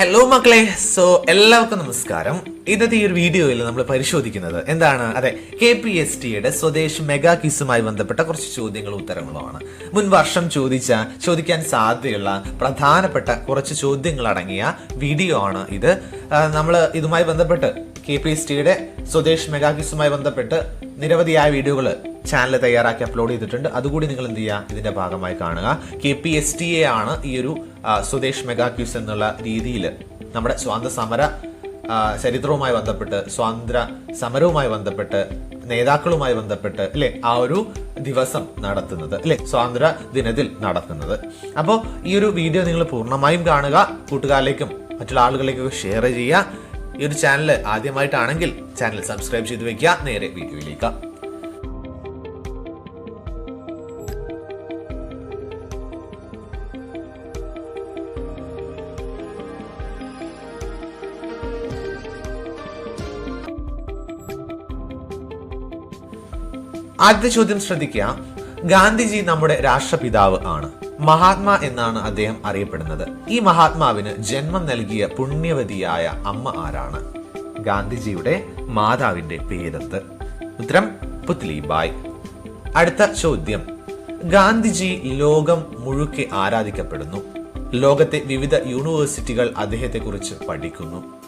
Hello മക്കളെ. So എല്ലാവർക്കും നമസ്കാരം. ഇന്നത്തെ ഈ ഒരു വീഡിയോയിൽ നമ്മൾ പരിശോധിക്കുന്നത് എന്താണ്? അതെ കെ പി എസ് ടിയുടെ സ്വദേശ് മെഗാ ക്വിസുമായി ബന്ധപ്പെട്ട കുറച്ച് ചോദ്യങ്ങളും ഉത്തരങ്ങളുമാണ്. മുൻ വർഷം ചോദിച്ച ചോദിക്കാൻ സാധ്യതയുള്ള പ്രധാനപ്പെട്ട കുറച്ച് ചോദ്യങ്ങൾ അടങ്ങിയ വീഡിയോ ആണ് ഇത്. നമ്മൾ ഇതുമായി ബന്ധപ്പെട്ട് കെ പി എസ് ടിയുടെ സ്വദേശ് മെഗാ ക്വിസുമായി ബന്ധപ്പെട്ട് നിരവധിയായ വീഡിയോകൾ ചാനൽ തയ്യാറാക്കി അപ്ലോഡ് ചെയ്തിട്ടുണ്ട്. അതുകൂടി നിങ്ങൾ എന്ത് ചെയ്യുക? ഇതിന്റെ ഭാഗമായി കാണുക. K P S T A ആണ് ഈ ഒരു ആ, സ്വദേശ് മെഗാ ക്യൂസ് എന്നുള്ള രീതിയിൽ നമ്മുടെ സ്വാതന്ത്ര്യ സമര ചരിത്രവുമായി ബന്ധപ്പെട്ട് സ്വാതന്ത്ര്യ സമരവുമായി ബന്ധപ്പെട്ട് നേതാക്കളുമായി ബന്ധപ്പെട്ട് അല്ലെ ആ ഒരു ദിവസം നടത്തുന്നത് അല്ലെ സ്വാതന്ത്ര്യ ദിനത്തിൽ നടത്തുന്നത്. അപ്പോൾ ഈ ഒരു വീഡിയോ നിങ്ങൾ പൂർണമായും കാണുക കൂട്ടുകാരിലേക്കും മറ്റുള്ള ആളുകളിലേക്കും ഷെയർ ചെയ്യുക. ഈ ഒരു ചാനൽ ആദ്യമായിട്ടാണെങ്കിൽ ചാനൽ സബ്സ്ക്രൈബ് ചെയ്ത് വെക്കുക നേരെ വീഡിയോയിലേക്ക് ആദ്യത്തെ ചോദ്യം ശ്രദ്ധിക്കുക. ഗാന്ധിജി നമ്മുടെ രാഷ്ട്രപിതാവ് ആണ്. മഹാത്മാ എന്നാണ് അദ്ദേഹം അറിയപ്പെടുന്നത്. ഈ മഹാത്മാവിന് ജന്മം നൽകിയ പുണ്യവതിയായ അമ്മ ആരാണ്? ഗാന്ധിജിയുടെ മാതാവിന്റെ പേരെന്ത്? ഉത്തരം പുത്ലിബായ് അടുത്ത ചോദ്യം. ഗാന്ധിജി ലോകം മുഴുക്കെ ആരാധിക്കപ്പെടുന്നു. ലോകത്തെ വിവിധ യൂണിവേഴ്സിറ്റികൾ അദ്ദേഹത്തെക്കുറിച്ച് പഠിക്കുന്നു.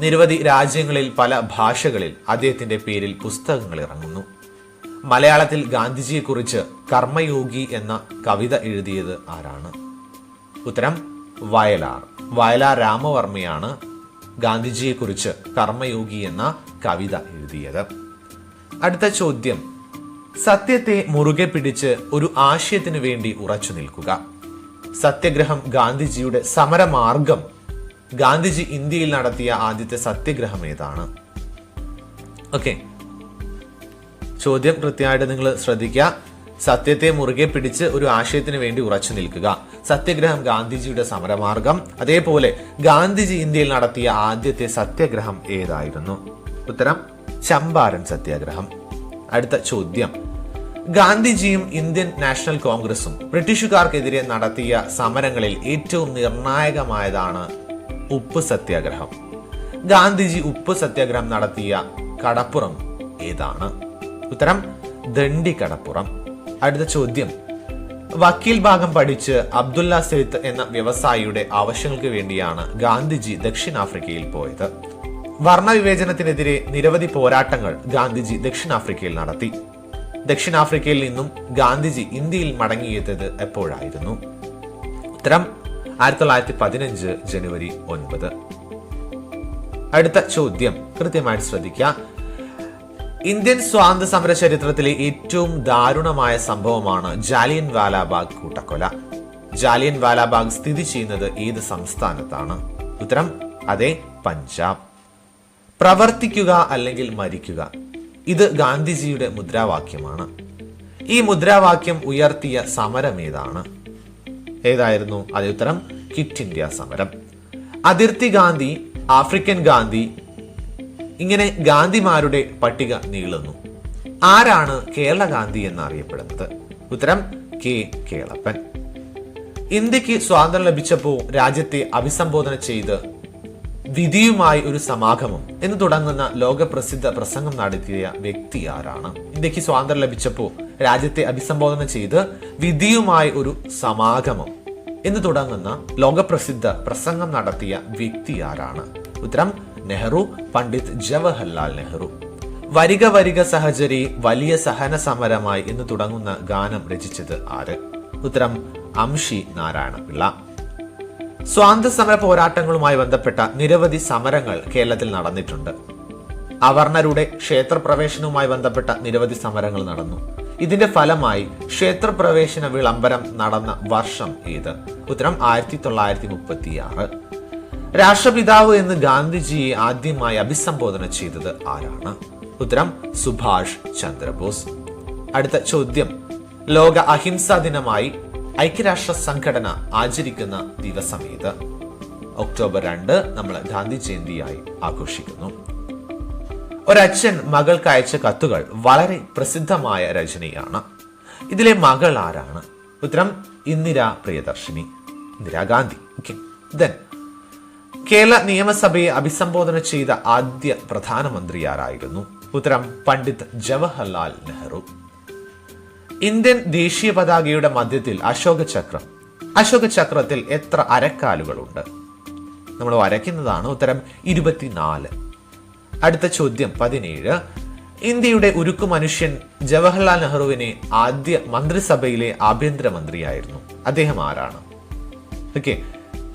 നിരവധി രാജ്യങ്ങളിൽ പല ഭാഷകളിൽ അദ്ദേഹത്തിന്റെ പേരിൽ പുസ്തകങ്ങൾ ഇറങ്ങുന്നു. മലയാളത്തിൽ ഗാന്ധിജിയെക്കുറിച്ച് കർമ്മയോഗി എന്ന കവിത എഴുതിയത് ആരാണ്? ഉത്തരം വയലാർ. വയലാർ രാമവർമ്മയാണ് ഗാന്ധിജിയെക്കുറിച്ച് കർമ്മയോഗി എന്ന കവിത എഴുതിയത്. അടുത്ത ചോദ്യം. സത്യത്തെ മുറുകെ പിടിച്ച് ഒരു ആശയത്തിനു വേണ്ടി ഉറച്ചു നിൽക്കുക. സത്യഗ്രഹം ഗാന്ധിജിയുടെ സമരമാർഗം. ഗാന്ധിജി ഇന്ത്യയിൽ നടത്തിയ ആദ്യത്തെ സത്യഗ്രഹം ഏതാണ്? ഓക്കെ. ചോദ്യം കൃത്യമായിട്ട് നിങ്ങൾ ശ്രദ്ധിക്കുക. സത്യത്തെ മുറുകെ പിടിച്ച് ഒരു ആശയത്തിന് വേണ്ടി ഉറച്ചു നിൽക്കുക. സത്യഗ്രഹം ഗാന്ധിജിയുടെ സമരമാർഗം. അതേപോലെ ഗാന്ധിജി ഇന്ത്യയിൽ നടത്തിയ ആദ്യത്തെ സത്യഗ്രഹം ഏതായിരുന്നു? ഉത്തരം ചമ്പാരൻ സത്യാഗ്രഹം. അടുത്ത ചോദ്യം. ഗാന്ധിജിയും ഇന്ത്യൻ നാഷണൽ കോൺഗ്രസും ബ്രിട്ടീഷുകാർക്കെതിരെ നടത്തിയ സമരങ്ങളിൽ ഏറ്റവും നിർണായകമായതാണ് ഉപ്പ് സത്യാഗ്രഹം. ഗാന്ധിജി ഉപ്പ് സത്യാഗ്രഹം നടത്തിയ കടപ്പുറം ഏതാണ്? ഉത്തരം ദണ്ഡി കടപ്പുറം അടുത്ത ചോദ്യം. വക്കീൽ ഭാഗം പഠിച്ച് അബ്ദുല്ല സെയ്ത്ത് എന്ന വ്യവസായിയുടെ ആവശ്യങ്ങൾക്ക് വേണ്ടിയാണ് ഗാന്ധിജി ദക്ഷിണാഫ്രിക്കയിൽ പോയത്. വർണവിവേചനത്തിനെതിരെ നിരവധി പോരാട്ടങ്ങൾ ഗാന്ധിജി ദക്ഷിണാഫ്രിക്കയിൽ നടത്തി. ദക്ഷിണാഫ്രിക്കയിൽ നിന്നും ഗാന്ധിജി ഇന്ത്യയിൽ മടങ്ങിയെത്തിയത് എപ്പോഴായിരുന്നു? ഉത്തരം ആയിരത്തി തൊള്ളായിരത്തി പതിനഞ്ച് ജനുവരി ഒൻപത്. അടുത്ത ചോദ്യം. കൃത്യമായിട്ട് ശ്രദ്ധിക്കുക. ഇന്ത്യൻ സ്വാതന്ത്ര്യ സമര ചരിത്രത്തിലെ ഏറ്റവും ദാരുണമായ സംഭവമാണ് ജാലിയൻ വാലാബാഗ് കൂട്ടക്കൊല. ജാലിയൻ വാലാബാഗ് സ്ഥിതി ചെയ്യുന്നത് ഏത് സംസ്ഥാനത്താണ്? ഉത്തരം അതെ പഞ്ചാബ്. പ്രവർത്തിക്കുക അല്ലെങ്കിൽ മരിക്കുക ഇത് ഗാന്ധിജിയുടെ മുദ്രാവാക്യമാണ്. ഈ മുദ്രാവാക്യം ഉയർത്തിയ സമരം ഏതാണ്? ഏതായിരുന്നു? അതേ ഉത്തരം ക്വിറ്റ് ഇന്ത്യ സമരം. അതിർത്തി ഗാന്ധി ആഫ്രിക്കൻ ഗാന്ധി ഇങ്ങനെ ഗാന്ധിമാരുടെ പട്ടിക നീളുന്നു. ആരാണ് കേരള ഗാന്ധി എന്നറിയപ്പെടുന്നത്? ഉത്തരം കെ. കേളപ്പൻ. ഇന്ത്യയ്ക്ക് സ്വാതന്ത്ര്യം ലഭിച്ചപ്പോൾ രാജ്യത്തെ അഭിസംബോധന ചെയ്ത് വിധിയുമായി ഒരു സമാഗമം എന്ന് തുടങ്ങുന്ന ലോകപ്രസിദ്ധ പ്രസംഗം നടത്തിയ വ്യക്തി ആരാണ്? ഇന്ത്യയ്ക്ക് സ്വാതന്ത്ര്യം ലഭിച്ചപ്പോൾ രാജ്യത്തെ അഭിസംബോധന ചെയ്ത് വിധിയുമായി ഒരു സമാഗമം എന്ന് തുടങ്ങുന്ന ലോകപ്രസിദ്ധ പ്രസംഗം നടത്തിയ വ്യക്തി ആരാണ്? ഉത്തരം നെഹ്റു പണ്ഡിറ്റ് ജവഹർലാൽ നെഹ്റു. വരിക വരിക സഹചരി വലിയ സഹന സമരമായി എന്ന് തുടങ്ങുന്ന ഗാനം രചിച്ചത് ആര്? ഉത്തരം അംഷി നാരായണപിള്ള. സ്വാതന്ത്ര്യ സമര പോരാട്ടങ്ങളുമായി ബന്ധപ്പെട്ട നിരവധി സമരങ്ങൾ കേരളത്തിൽ നടന്നിട്ടുണ്ട്. അവർണരുടെ ക്ഷേത്രപ്രവേശനവുമായി ബന്ധപ്പെട്ട നിരവധി സമരങ്ങൾ നടന്നു. ഇതിന്റെ ഫലമായി ക്ഷേത്രപ്രവേശന വിളംബരം നടന്ന വർഷം ഏത്? ഉത്തരം ആയിരത്തി തൊള്ളായിരത്തി മുപ്പത്തി ആറ് രാഷ്ട്രപിതാവ് എന്ന് ഗാന്ധിജിയെ ആദ്യമായി അഭിസംബോധന ചെയ്തത് ആരാണ്? ഉത്തരം സുഭാഷ് ചന്ദ്രബോസ്. അടുത്ത ചോദ്യം. ലോക അഹിംസാ ദിനമായി ഐക്യരാഷ്ട്ര സംഘടന ആചരിക്കുന്ന ദിവസം ഏത്? ഒക്ടോബർ രണ്ട് നമ്മൾ ഗാന്ധി ജയന്തിയായി ആഘോഷിക്കുന്നു. ഒരച്ഛൻ മകൾക്ക് അയച്ച കത്തുകൾ വളരെ പ്രസിദ്ധമായ രചനയാണ്. ഇതിലെ മകൾ ആരാണ്? ഉത്തരം ഇന്ദിര പ്രിയദർശിനി. ഇന്ദിരാഗാന്ധി ഓക്കെ ദെൻ കേരള നിയമസഭയെ അഭിസംബോധന ചെയ്ത ആദ്യ പ്രധാനമന്ത്രി ആരായിരുന്നു ഉത്തരം പണ്ഡിറ്റ് ജവഹർലാൽ നെഹ്റു. ഇന്ത്യൻ ദേശീയ പതാകയുടെ മധ്യത്തിൽ അശോക ചക്രം. അശോക ചക്രത്തിൽ എത്ര അരക്കാലുകളുണ്ട്? നമ്മൾ വരയ്ക്കുന്നതാണ് ഉത്തരം ഇരുപത്തിനാല്. അടുത്ത ചോദ്യം പതിനേഴ്. ഇന്ത്യയുടെ ഉരുക്കു മനുഷ്യൻ ജവഹർലാൽ നെഹ്റുവിനെ ആദ്യ മന്ത്രിസഭയിലെ ആഭ്യന്തരമന്ത്രിയായിരുന്നു. അദ്ദേഹം ആരാണ്? ഓക്കെ.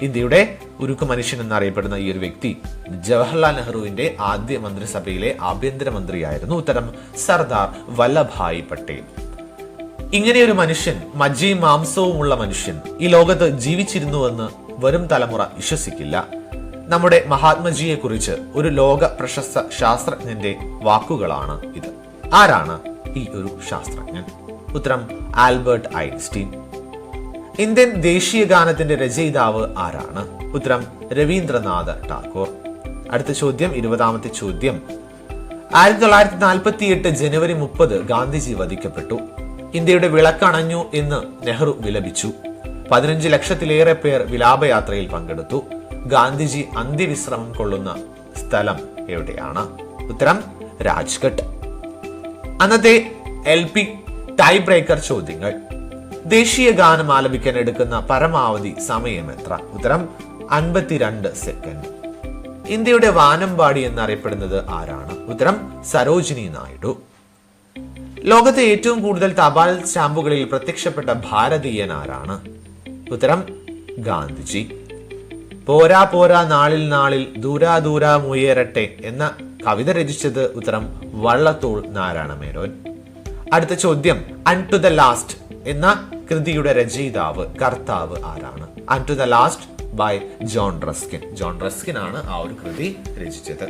ഇന്ത്യയുടെ ഉരുക്ക് മനുഷ്യൻ എന്നറിയപ്പെടുന്ന ഈ ഒരു വ്യക്തി ജവഹർലാൽ നെഹ്റുവിന്റെ ആദ്യ മന്ത്രിസഭയിലെ ആഭ്യന്തരമന്ത്രിയായിരുന്നു ഉത്തരം സർദാർ വല്ലഭായ് പട്ടേൽ. ഒരു മനുഷ്യൻ മജ്ജയും മാംസവുമുള്ള മനുഷ്യൻ ഈ ലോകത്ത് ജീവിച്ചിരുന്നുവെന്ന് വരും തലമുറ വിശ്വസിക്കില്ല. നമ്മുടെ മഹാത്മജിയെ കുറിച്ച് ഒരു ലോക പ്രശസ്ത ശാസ്ത്രജ്ഞന്റെ വാക്കുകളാണ് ഇത്. ആരാണ് ഈ ഒരു ശാസ്ത്രജ്ഞൻ? ഉത്തരം ആൽബർട്ട് ഐൻസ്റ്റീൻ. ഇന്ത്യൻ ദേശീയ ഗാനത്തിന്റെ രചയിതാവ് ആരാണ്? ഉത്തരം രവീന്ദ്രനാഥ് ടാക്കൂർ അടുത്ത ചോദ്യം ഇരുപതാമത്തെ ചോദ്യം. ആയിരത്തി തൊള്ളായിരത്തി നാൽപ്പത്തി എട്ട് ജനുവരി മുപ്പത് ഗാന്ധിജി വധിക്കപ്പെട്ടു. ഇന്ത്യയുടെ വിളക്കണഞ്ഞു എന്ന് നെഹ്റു വിലപിച്ചു. പതിനഞ്ച് ലക്ഷത്തിലേറെ പേർ വിലാപയാത്രയിൽ പങ്കെടുത്തു. ഗാന്ധിജി അന്ത്യവിശ്രമം കൊള്ളുന്ന സ്ഥലം എവിടെയാണ്? ഉത്തരം രാജ്ഘട്ട്. അന്നത്തെ എൽ പി ടൈ ബ്രേക്കർ ചോദ്യങ്ങൾ. ദേശീയ ഗാനം ആലപിക്കാൻ എടുക്കുന്ന പരമാവധി സമയം എത്ര? ഉത്തരം അൻപത്തിരണ്ട് സെക്കൻഡ് ഇന്ത്യയുടെ വാനമ്പാടി എന്നറിയപ്പെടുന്നത് ആരാണ്? ഉത്തരം സരോജിനി നായിഡു. ലോകത്തെ ഏറ്റവും കൂടുതൽ തപാൽ സ്റ്റാമ്പുകളിൽ പ്രത്യക്ഷപ്പെട്ട ഭാരതീയൻ ആരാണ്? ഉത്തരം ഗാന്ധിജി. പോരാ പോരാ നാളിൽ നാളിൽ ദൂരാ ദൂരാ മുയേറട്ടെ എന്ന കവിത രചിച്ചത് ഉത്തരം വള്ളത്തോൾ നാരായണ മേനോൻ അടുത്ത ചോദ്യം അൺ ടു ദ ലാസ്റ്റ് എന്ന കൃതിയുടെ രചയിതാവ് കർത്താവ് ആരാണ്? And to the last by John Ruskin John Ruskin ആണ് ആ ഒരു കൃതി രചിച്ചത്.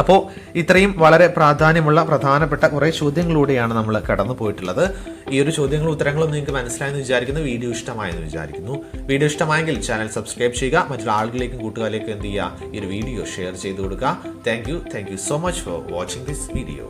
അപ്പോൾ ഇത്രയും വളരെ പ്രാധാന്യമുള്ള പ്രധാനപ്പെട്ട കുറേ ചോദ്യങ്ങളിലൂടെയാണ് നമ്മൾ കടന്നു പോയിട്ടുള്ളത്. ഈ ഒരു ചോദ്യങ്ങളും ഉത്തരങ്ങളും നിങ്ങൾക്ക് മനസ്സിലായെന്ന് വിചാരിക്കുന്നു. വീഡിയോ ഇഷ്ടമായെന്ന് വിചാരിക്കുന്നു. വീഡിയോ ഇഷ്ടമായെങ്കിൽ ചാനൽ സബ്സ്ക്രൈബ് ചെയ്യുക. മറ്റുള്ള ആളുകളിലേക്കും കൂട്ടുകാരിലേക്കും എന്ത് ചെയ്യുക? ഈ ഒരു വീഡിയോ ഷെയർ ചെയ്ത് കൊടുക്കുക. Thank you thank you so much for watching this video